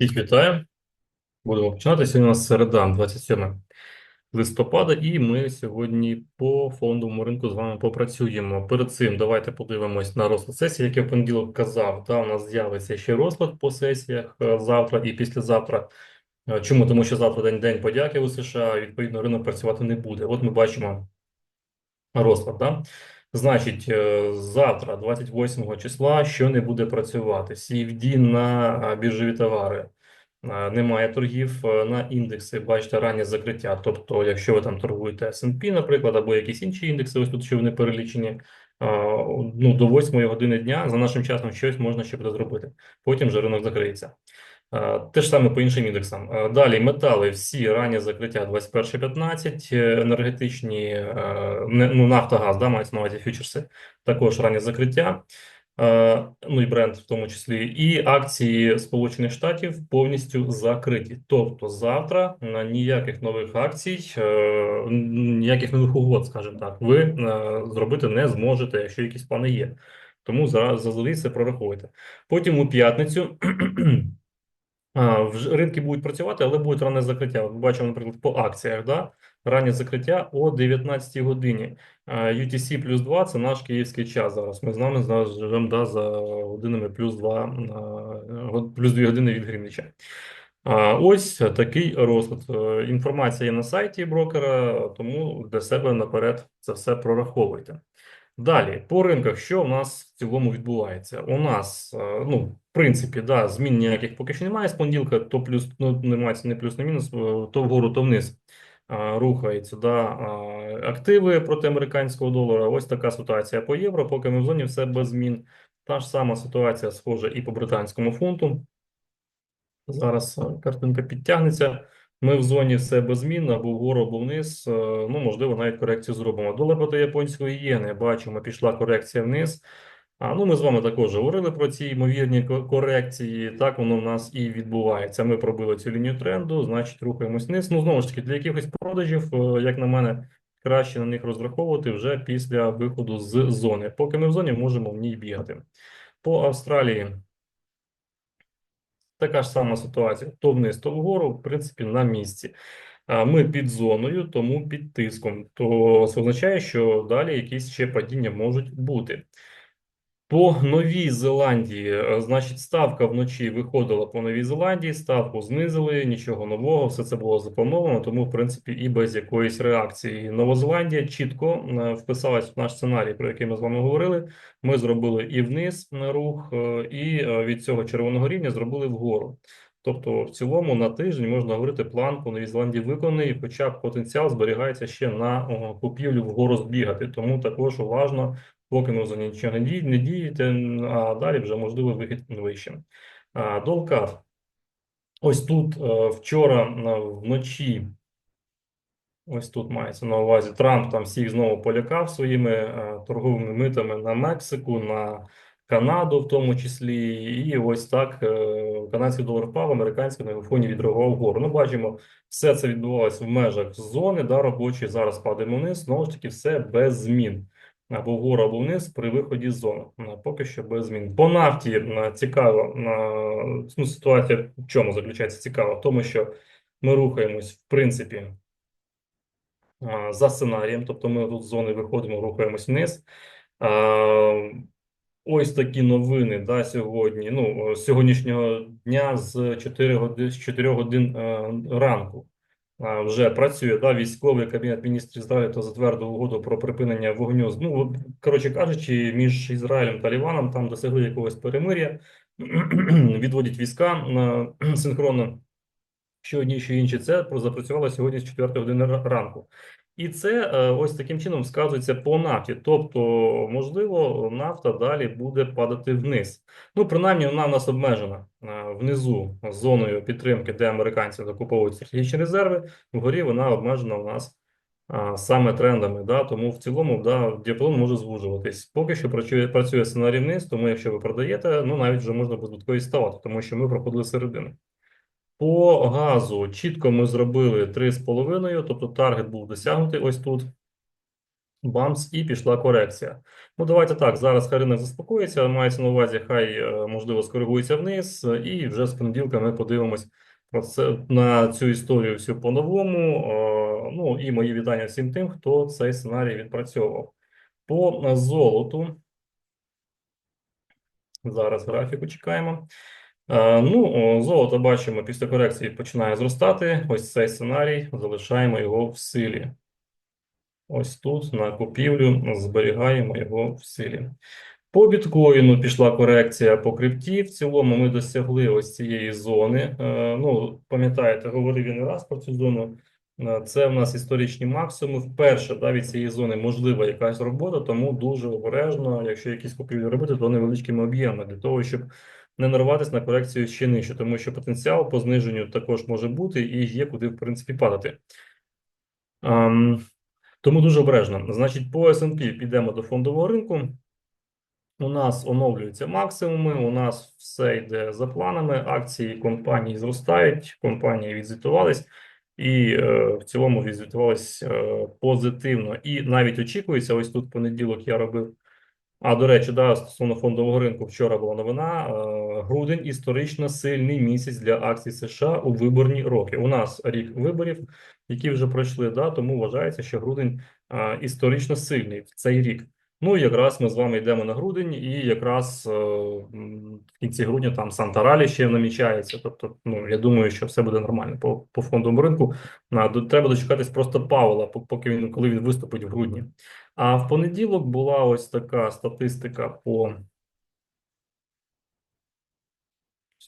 Всіх вітаю. Будемо починати. Сьогодні у нас середа, 27 листопада, і ми сьогодні по фондовому ринку з вами попрацюємо. Перед цим давайте подивимось на розклад сесії, як я в понеділок казав. Да, у нас з'явиться ще розклад по сесіях е, завтра і післязавтра. Е, Чому? Тому що завтра день день подяки у США, відповідно, ринок працювати не буде. От ми бачимо розклад. Да? Значить, е, завтра, 28 числа, що не буде працювати? CFD на е, біржові товари. Е, Немає торгів на індекси, бачите, раннє закриття. Тобто, якщо ви там торгуєте S&P, наприклад, або якісь інші індекси, ось тут що вони перелічені, ну, до 8 години дня за нашим часом щось можна ще буде зробити. Потім же ринок закриється. Е, Те ж саме по іншим індексам. Е, Далі метали всі раннє закриття 21.15, е, енергетичні, не- ну, Нафтогаз, да, мається на увазі фьючерси, також раннє закриття. Ну і бренд в тому числі, і акції Сполучених Штатів повністю закриті. Тобто завтра на ніяких нових акцій, ніяких нових угод, скажімо так, ви зробити не зможете, якщо якісь плани є. Тому заздалегідь це прораховуйте. Потім у п'ятницю ринки будуть працювати, але буде раннє закриття. От бачимо, наприклад, по акціях, да? Раннє закриття о 19 годині. UTC плюс 2 – це наш київський час зараз. Ми з нами зараз живемо да, за годинами плюс 2, плюс 2 години від Грінвіча. А, Ось такий розклад. Е, Інформація є на сайті брокера, тому для себе наперед це все прораховуйте. Далі, по ринках, що у нас в цілому відбувається? У нас, е, ну, принципі, да, змін ніяких поки що немає з понеділка, то плюс, ну, немає не плюс, не мінус, е, то вгору, то вниз рухаються, да, активи проти американського долара. Ось така ситуація по євро, поки ми в зоні все без змін. Та ж сама ситуація схожа і по британському фунту. Зараз е, картинка підтягнеться. Ми в зоні все без змін, або вгору, або вниз. Е, Ну, можливо, навіть корекцію зробимо. Долар проти японської єни. Бачимо, пішла корекція вниз. А ну, ми з вами також говорили про ці ймовірні корекції. Так воно в нас і відбувається. Ми пробили цю лінію тренду, значить, рухаємось вниз. Ну, знову ж таки, для якихось продажів, е, як на мене, краще на них розраховувати вже після виходу з зони. Поки ми в зоні, можемо в ній бігати. По Австралії. Така ж сама ситуація. То вниз, то вгору, в принципі, на місці. Ми під зоною, тому під тиском. То це означає, що далі якісь ще падіння можуть бути. По Новій Зеландії, е, значить, ставка вночі виходила по Новій Зеландії, ставку знизили, нічого нового, все це було заплановано, тому, в принципі, і без якоїсь реакції. Новозеландія чітко е, вписалась в наш сценарій, про який ми з вами говорили. Ми зробили і вниз рух, е, і від цього червоного рівня зробили вгору. Тобто, в цілому на тиждень можна говорити, план по Новій Зеландії виконаний, хоча потенціал зберігається ще на купівлю вгору збігати. Тому також уважно за нічого не дієте, а далі вже можливо вихід вище. А, Долкар. Ось тут е, вчора вночі, ось тут мається на увазі, Трамп там всіх знову полякав своїми е, торговими митами на Мексику, на Канаду в тому числі. І ось так е, канадський долар впав, американський на фоні відреагував вгору. Ну, бачимо, все це відбувалося в межах зони, да, робочої. Зараз падаємо вниз, знову ж таки, все без змін або вгору, або вниз при виході з зони. Е, Поки що без змін. По нафті е, цікаво, е, ну, ситуація в чому заключається цікаво? В тому, що ми рухаємось, в принципі, за сценарієм, тобто ми тут з зони виходимо, рухаємось вниз. Ось такі новини да, сьогодні. Ну, з сьогоднішнього дня з 4 годин, з 4 годин ранку вже працює да, військовий кабінет міністрів Ізраїлю та затвердив угоду про припинення вогню. Ну, коротше кажучи, між Ізраїлем та Ліваном там досягли якогось перемир'я, відводять війська синхронно. Що одні, що інші, це запрацювало сьогодні з 4 години ранку. І це е, ось таким чином сказується по нафті. Тобто, можливо, нафта далі буде падати вниз. Ну, принаймні, вона в нас обмежена е, внизу зоною підтримки, де американці закуповують стратегічні резерви. Вгорі вона обмежена у нас саме трендами. Да? Тому в цілому да, діапазон може звужуватись. Поки що працює, працює сценарій вниз, тому якщо ви продаєте, ну навіть вже можна беззбиткові ставати, тому що ми проходили середину. По газу чітко ми зробили 3,5, тобто таргет був досягнутий ось тут. Бамс, і пішла корекція. Ну, давайте так. Зараз хай ринок заспокоїться, мається на увазі, хай е, можливо скоригується вниз, і вже з понеділка ми подивимось на цю історію всю по-новому. Е, Ну і мої вітання всім тим, хто цей сценарій відпрацьовував. По золоту. Зараз графіку чекаємо. Е, Ну, золото бачимо, після корекції починає зростати. Ось цей сценарій, залишаємо його в силі. Ось тут на купівлю зберігаємо його в силі. По біткоїну пішла корекція по крипті. В цілому ми досягли ось цієї зони. Е, Ну, пам'ятаєте, говорив не раз про цю зону. Е, Це в нас історичні максимуми. Вперше да, від цієї зони можлива якась робота, тому дуже обережно, якщо якісь купівлі робити, то невеличкими об'ємами для того, щоб не нарватися на корекцію ще нижче, тому що потенціал по зниженню також може бути і є куди, в принципі, падати. Ем, тому дуже обережно. Значить, по S&P підемо до фондового ринку. У нас оновлюються максимуми, у нас все йде за планами. Акції компанії зростають, компанії відзвітувались і е, в цілому відзвітувались е, позитивно. І навіть очікується, ось тут понеділок я робив. А до речі, да, стосовно фондового ринку, вчора була новина. е, Грудень історично сильний місяць для акцій США у виборні роки. У нас рік виборів, які вже пройшли, да, тому вважається, що грудень е, історично сильний в цей рік. Ну, якраз ми з вами йдемо на грудень, і якраз е, в кінці грудня там Санта-Ралі ще намічається. Тобто, ну я думаю, що все буде нормально по, по фондовому ринку. Треба дочекатись просто Павла, поки він коли він виступить в грудні. А в понеділок була ось така статистика по.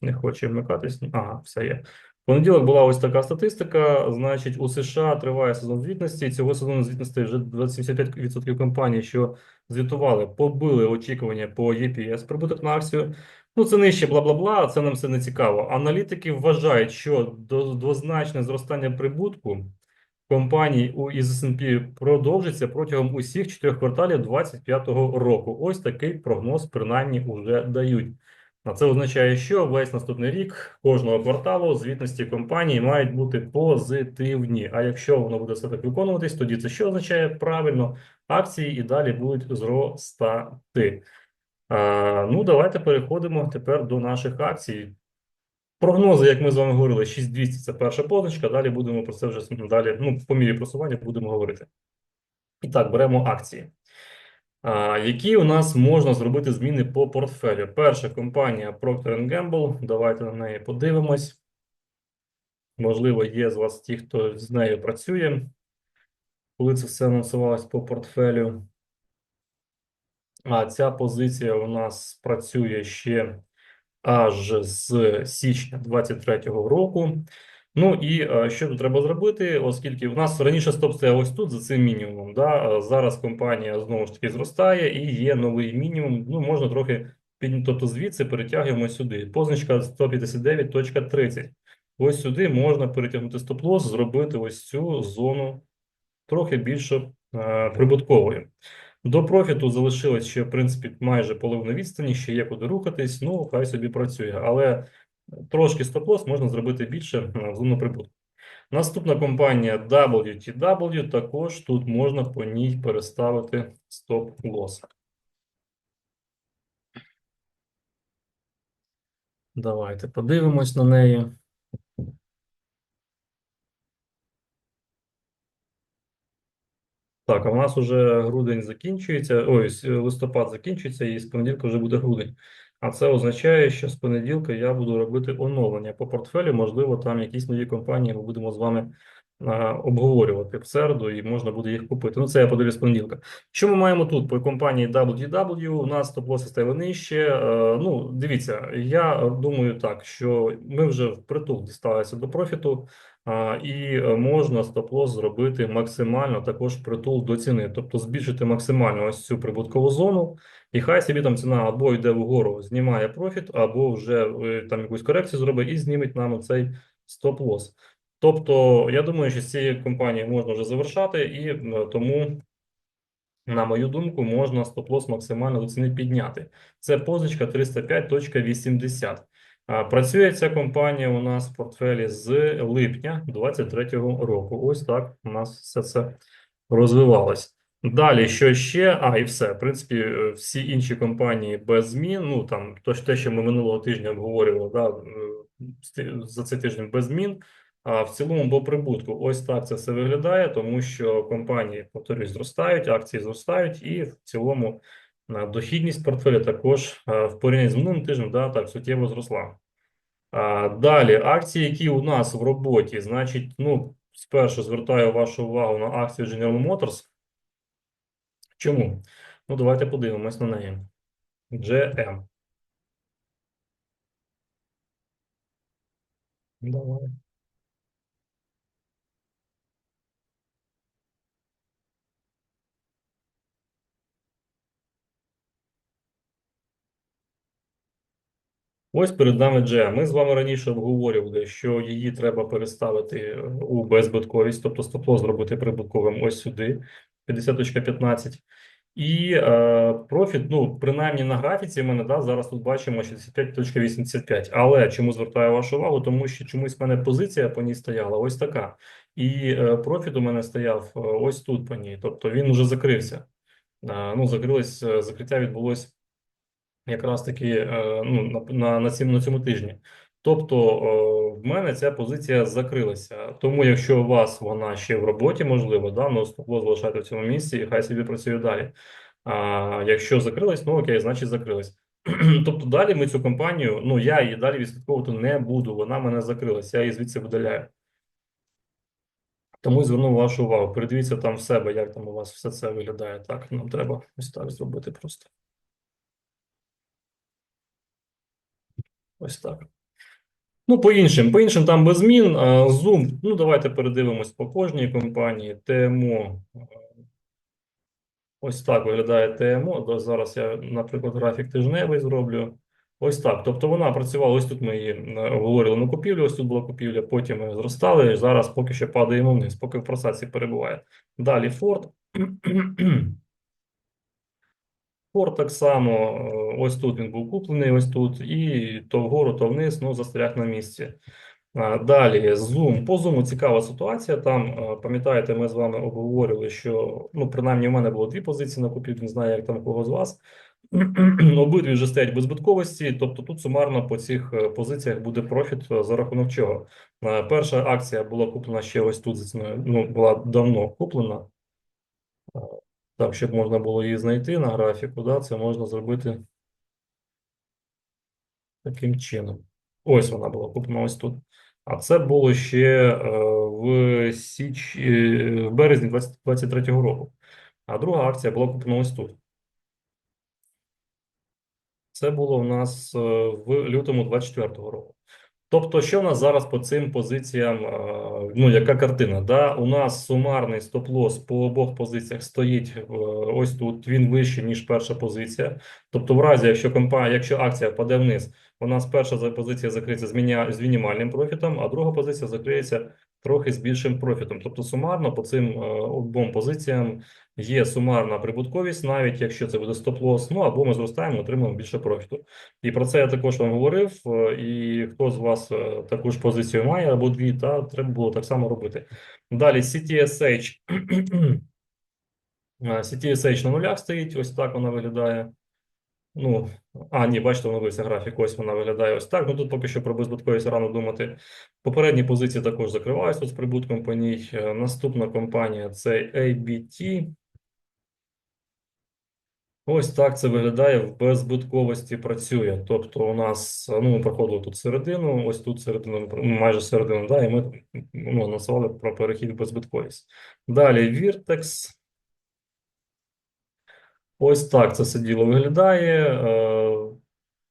Не хоче вмикатись. Ага, все є. Понеділок була ось така статистика. Значить, у США триває сезон звітності. Цього сезону звітності вже 75% компаній, що звітували, побили очікування по EPS, прибуток на акцію. Ну, це нижче, бла бла бла. Це нам все не цікаво. Аналітики вважають, що двозначне зростання прибутку компаній у із S&P продовжиться протягом усіх чотирьох кварталів 2025 року. Ось такий прогноз, принаймні, уже дають. А це означає, що весь наступний рік кожного кварталу звітності компаній мають бути позитивні. А якщо воно буде все так виконуватись, тоді це що означає? Правильно, акції і далі будуть зростати. А, ну, давайте переходимо тепер до наших акцій. Прогнози, як ми з вами говорили, 6200 – це перша позначка. Далі будемо про це вже далі. Ну, по мірі просування будемо говорити. І так, беремо акції. Які у нас можна зробити зміни по портфелю? Перша компанія Procter Gamble. Давайте на неї подивимось. Можливо, є з вас ті, хто з нею працює, коли це все анонсувалось по портфелю. А ця позиція у нас працює ще аж з січня 23-го року. Ну і е, що тут треба зробити, оскільки в нас раніше стоп стояв ось тут за цим мінімумом. Да? Е, Зараз компанія знову ж таки зростає і є новий мінімум. Ну, можна трохи під, тобто звідси перетягуємо сюди. Позначка 159.30. Ось сюди можна перетягнути стоп-лосс, зробити ось цю зону трохи більш е, прибутковою. До профіту залишилось ще, в принципі, майже половина відстані, ще є куди рухатись, ну, хай собі працює. Але трошки стоп-лосс можна зробити більше е, зону прибутку. Наступна компанія WTW, також тут можна по ній переставити стоп-лосс. Давайте подивимось на неї. Так, а в нас уже грудень закінчується, ой, листопад закінчується, і з понеділка вже буде грудень. А це означає, що з понеділка я буду робити оновлення по портфелю. Можливо, там якісь нові компанії ми будемо з вами обговорювати в середу, і можна буде їх купити. Ну, це я подивлюсь з понеділка. Що ми маємо тут по компанії WDW? У нас стоп-лоси стали нижче. Е, Ну, дивіться, я думаю так, що ми вже впритул дісталися до профіту. І е, можна стоп-лосс зробити максимально також притул до ціни, тобто збільшити максимально ось цю прибуткову зону, і хай собі там ціна або йде вгору, знімає профіт, або вже е, там якусь корекцію зробить і зніметь нам цей стоп-лосс. Тобто, я думаю, що з цієї компанії можна вже завершати, і е, тому, на мою думку, можна стоп-лосс максимально до ціни підняти. Це позичка 305.80. А, Працює ця компанія у нас в портфелі з липня 2023 року. Ось так у нас все це розвивалось. Далі, що ще? А, і все. В принципі, е, всі інші компанії без змін. Ну там то, те, що ми минулого тижня обговорювали, да, е, за цей тиждень без змін. А в цілому по прибутку, ось так це все виглядає, тому що компанії, повторюсь, зростають, акції зростають, і в цілому е, дохідність портфеля також в порівнянні з минулим тижнем, да, так суттєво зросла. А, далі, акції, які у нас в роботі, значить, ну, спершу звертаю вашу увагу на акцію General Motors. Чому? Ну, давайте подивимось на неї. GM. Давай. Ось перед нами GM. Ми з вами раніше обговорювали, що її треба переставити у беззбитковість, тобто стоп-лосс зробити прибутковим ось сюди, 50.15. І е, профіт, ну, принаймні на графіці, мене да, зараз тут бачимо 65.85. Але чому звертаю вашу увагу? Тому що чомусь в мене позиція по ній стояла ось така. І е, профіт у мене стояв е, ось тут по ній. Тобто він вже закрився. Е, ну, закрилось, е, закриття відбулось якраз таки е, ну, на, на, на, цім, на цьому тижні. Тобто е, в мене ця позиція закрилася. Тому, якщо у вас вона ще в роботі, можливо, да, ну стоп-лосс залишайте в цьому місці і хай собі працює далі. А якщо закрилась, ну окей, значить закрилась. Тобто далі ми цю компанію, ну я її далі відслідковувати не буду. Вона мене закрилась, я її звідси видаляю. Тому зверну вашу увагу. Передивіться там в себе, як там у вас все це виглядає. Так, нам треба ось так зробити просто. Ось так. Ну, по іншим, по іншим там без змін. Zoom, ну давайте передивимось по кожній компанії. ТМО. Ось так виглядає ТМО. Зараз я, наприклад, графік тижневий зроблю. Ось так. Тобто вона працювала. Ось тут ми її е, обговорили на купівлю. Ось тут була купівля. Потім ми зростали. Зараз поки що падаємо вниз, поки в просадці перебуває. Далі Ford. Форд так само, е, ось тут він був куплений, ось тут, і то вгору, то вниз, ну застряг на місці. Далі Zoom. По Zoom цікава ситуація. Там, е, пам'ятаєте, ми з вами обговорювали, що ну, принаймні, у мене було дві позиції на купівлю, не знаю, як там кого з вас. Обидві вже стоять без збитковості, тобто тут сумарно по цих е, позиціях буде профіт е, за рахунок чого. Е, Перша акція була куплена ще ось тут, ну, була давно куплена. Так, щоб можна було її знайти на графіку, да, це можна зробити таким чином. Ось вона була куплена ось тут. А це було ще е, в січ... е, в березні 2023 року. А друга акція була куплена ось тут. Це було у нас е, в лютому 24 року. Тобто, що в нас зараз по цим позиціям? е, Ну, яка картина? Да? У нас сумарний стоп-лосс по обох позиціях стоїть е, ось тут. Він вищий, ніж перша позиція. Тобто, в разі, якщо компанія, якщо акція впаде вниз, у нас перша позиція закриється з мінімальним профітом, а друга позиція закриється трохи з більшим профітом. Тобто, сумарно по цим е, обом позиціям є сумарна прибутковість, навіть якщо це буде стоп-лосс, ну або ми зростаємо, отримуємо більше профіту. І про це я також вам говорив. е, І хто з вас е, таку ж позицію має або дві, та треба було так само робити. Далі CTSH. CTSH на нулях стоїть, ось так вона виглядає. Ну, а, ні, бачите, оновився графік, ось вона виглядає ось так. Ну тут поки що про беззбитковість рано думати. Попередні позиції також закриваються з прибутком по ній. Е, Наступна компанія це ABT. Ось так це виглядає в беззбитковості працює. Тобто у нас, ну, ми проходили тут середину, ось тут середину, ну, майже середину, да, і ми ну, анонсували про перехід в беззбитковість. Далі Virtex. Ось так це все діло виглядає. Е,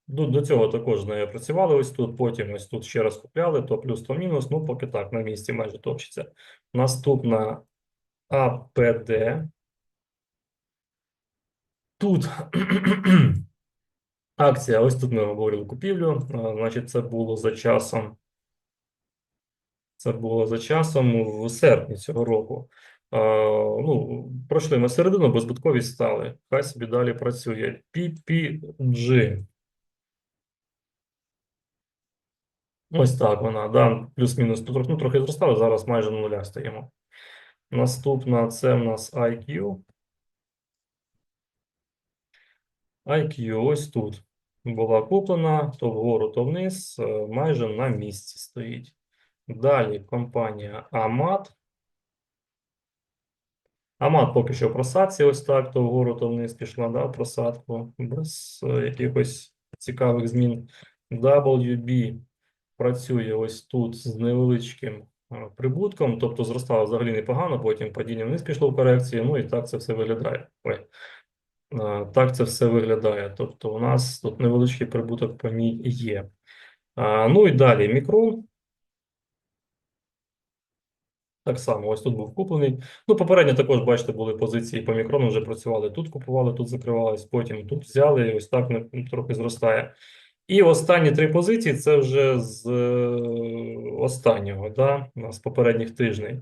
До, до цього також з нею працювали ось тут, потім ось тут ще раз купляли, то плюс, то мінус, ну поки так, на місці майже топчеться. Наступна АПД. Тут акція, ось тут ми говорили купівлю, значить, це було за часом. Це було за часом в серпні цього року. А, ну, пройшли ми середину, беззбитковість стали. Хай собі далі працює. PPG. Ось так вона, да, плюс-мінус ну, трохи зростали, зараз майже на нулях стоїмо. Наступна це в нас IQ. IQ ось тут була куплена, то вгору, то вниз, е, майже на місці стоїть. Далі компанія Амат. Амат поки що в просадці, ось так, то вгору, то вниз пішла, да, просадку, без е, якихось цікавих змін. WB працює ось тут з невеличким е, прибутком, тобто зростало взагалі непогано, потім падіння вниз пішло в корекцію, ну і так це все виглядає. Ой. Е, Так це все виглядає. Тобто, у нас тут невеличкий прибуток по ній є. Ну і далі мікрон. Так само, ось тут був куплений. Ну, попередньо також, бачите, були позиції по мікрону, вже працювали. Тут купували, тут закривались, потім тут взяли, і ось так трохи зростає. І останні три позиції це вже з е, останнього, да, нас попередніх тижнів.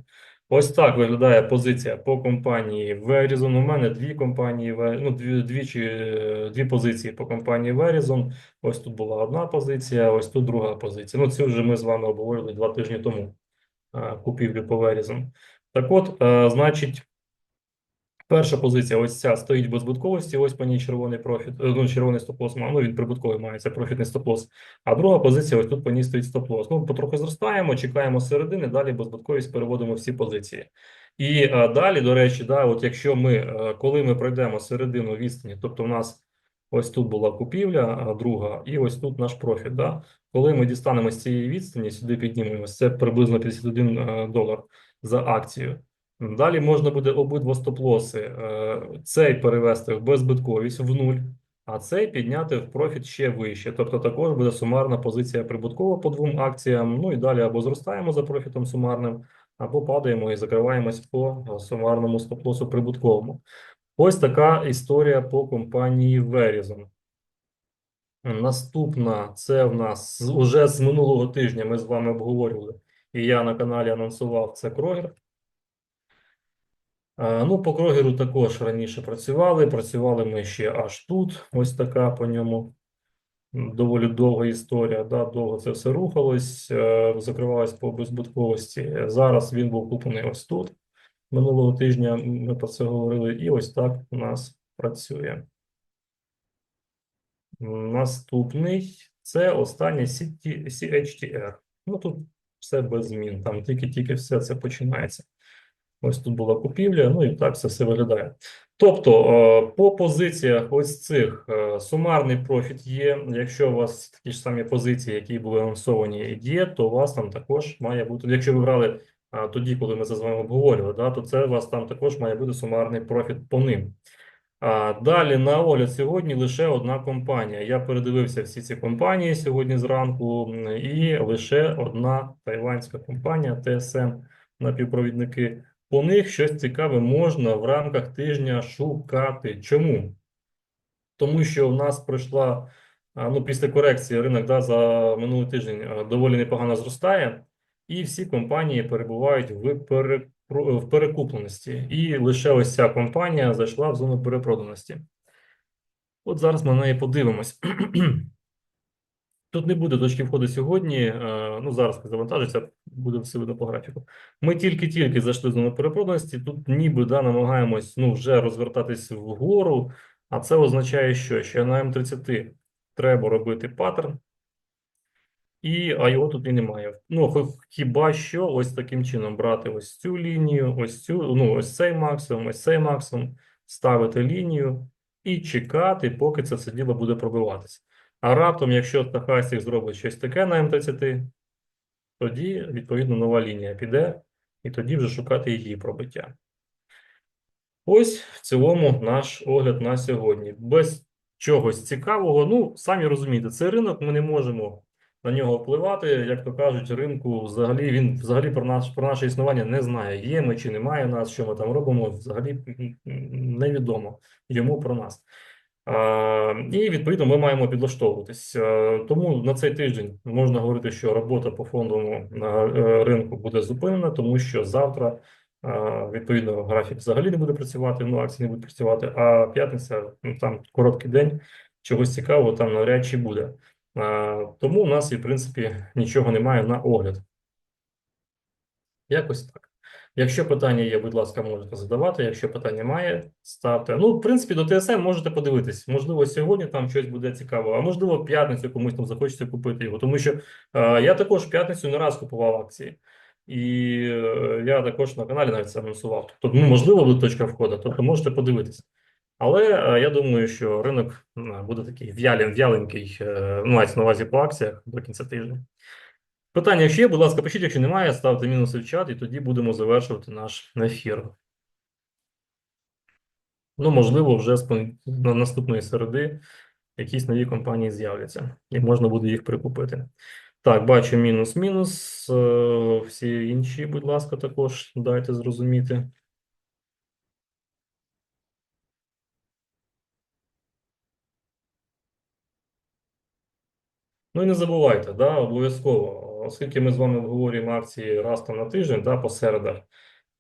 Ось так виглядає позиція по компанії Verizon. У мене дві компанії, ну, дві, двічі, е, дві позиції по компанії Verizon. Ось тут була одна позиція, ось тут друга позиція. Ну, цю вже ми з вами обговорили два тижні тому е, купівлю по Verizon. Так от, е, значить, перша позиція, ось ця стоїть без збитковості, ось по ній червоний профіт, е, ну, червоний стоп-лосс, ну, він прибутковий має, це профітний стоп-лосс. А друга позиція, ось тут по ній стоїть стоп-лосс. Ну, потрохи зростаємо, чекаємо середини, далі беззбитковість переводимо всі позиції. І е, далі, до речі, да, от якщо ми, коли ми пройдемо середину відстані, тобто у нас ось тут була купівля, друга, і ось тут наш профіт, да, коли ми дістанемо з цієї відстані, сюди піднімемося, це приблизно 51 е, долар за акцію. Далі можна буде обидва стоп-лоси, е, цей перевести в беззбитковість в нуль, а цей підняти в профіт ще вище. Тобто також буде сумарна позиція прибуткова по двом акціям. Ну і далі або зростаємо за профітом сумарним, або падаємо і закриваємось по е, сумарному стоп-лосу прибутковому. Ось така історія по компанії Verizon. Наступна це в нас уже з минулого тижня ми з вами обговорювали, і я на каналі анонсував це Крогер. Ну, по Крогеру також раніше працювали. Працювали ми ще аж тут. Ось така по ньому доволі довга історія. Да, довго це все рухалось, е, закривалось по беззбитковості. Зараз він був куплений ось тут. Минулого тижня ми про це говорили, і ось так у нас працює. Наступний це останній CHTR. Ну тут все без змін. Там тільки-тільки все це починається. Ось тут була купівля, ну і так це все виглядає. Тобто, е, по позиціях ось цих е, сумарний профіт є. Якщо у вас такі ж самі позиції, які були анонсовані, є, то у вас там також має бути. Якщо ви брали тоді, коли ми це з вами обговорювали, да, то це у вас там також має бути сумарний профіт по ним. Далі на огляд сьогодні лише одна компанія. Я передивився всі ці компанії сьогодні зранку, і лише одна тайванська компанія TSM напівпровідники. По них щось цікаве можна в рамках тижня шукати. Чому? Тому що в нас пройшла ну, після корекції ринок да, за минулий тиждень доволі непогано зростає, і всі компанії перебувають в, пере, в перекупленості. І лише ось ця компанія зайшла в зону перепроданості. От зараз ми на неї подивимось. Тут не буде точки входу сьогодні. е, Ну, зараз завантажиться, буде все видно по графіку. Ми тільки-тільки зайшли в зону перепроданості. Тут ніби да, намагаємось ну, вже розвертатись вгору, а це означає, що ще на М30 треба робити паттерн, і а його тут і немає. Ну, хіба що ось таким чином брати ось цю лінію, ось цю, ну, ось цей максимум, ось цей максимум, ставити лінію і чекати, поки це все діло буде пробиватися. А раптом, якщо Стахастік зробить щось таке на М30, тоді, відповідно, нова лінія піде, і тоді вже шукати її пробиття. Ось в цілому наш огляд на сьогодні. Без чогось цікавого. Ну, самі розумієте, це ринок, ми не можемо на нього впливати. Як то кажуть, ринку взагалі він взагалі про наш про наше існування не знає. Є ми чи немає нас, що ми там робимо, взагалі невідомо йому про нас. І відповідно ми маємо підлаштовуватись. Тому на цей тиждень можна говорити, що робота по фондовому е, ринку буде зупинена, тому що завтра. Відповідно, графік взагалі не буде працювати, ну акції не будуть працювати. А п'ятниця, ну там короткий день, чогось цікавого там навряд чи буде. Тому у нас, і, в принципі, нічого немає на огляд. Якось так. Якщо питання є, будь ласка, можете задавати. Якщо питання має, ставте. Ну, в принципі, до ТСН можете подивитись. Можливо, сьогодні там щось буде цікаво, а можливо, в п'ятницю комусь там захочеться купити його. Тому що е, я також в п'ятницю не раз купував акції. І е, я також на каналі навіть це анонсував. Тобто, ну, можливо, буде точка входу, тобто можете подивитись. Але е, я думаю, що ринок буде такий в'ялен, в'яленький, е, ну, мається на увазі по акціях до кінця тижня. Питання, якщо є, будь ласка, пишіть, якщо немає, ставте мінуси в чат, і тоді будемо завершувати наш ефір. Ну, можливо, вже з на наступної середи якісь нові компанії з'являться, і можна буде їх прикупити. Так, бачу мінус-мінус. Е, Всі інші, будь ласка, також дайте зрозуміти. Ну і не забувайте, да, обов'язково, оскільки ми з вами обговорюємо акції раз там на тиждень, да, по середах,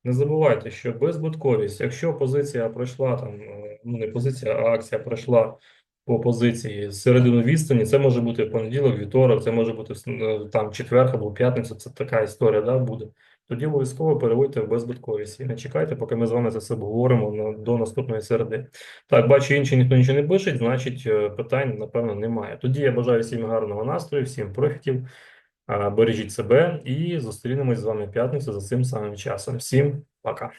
не забувайте, що безбутковість, якщо позиція пройшла там, е, ну не позиція, а акція пройшла по позиції середину відстані, це може бути понеділок, вівторок, це може бути е, там четвер або п'ятниця, це така історія, да, буде. Тоді обов'язково переводьте в безбутковість і не чекайте, поки ми з вами це все обговоримо до наступної середи. Так, бачу, інші ніхто нічого не пише, значить е, питань, напевно, немає. Тоді я бажаю всім гарного настрою, всім профітів, бережіть себе і зустрінемось з вами в п'ятницю за цим самим часом. Всім пока.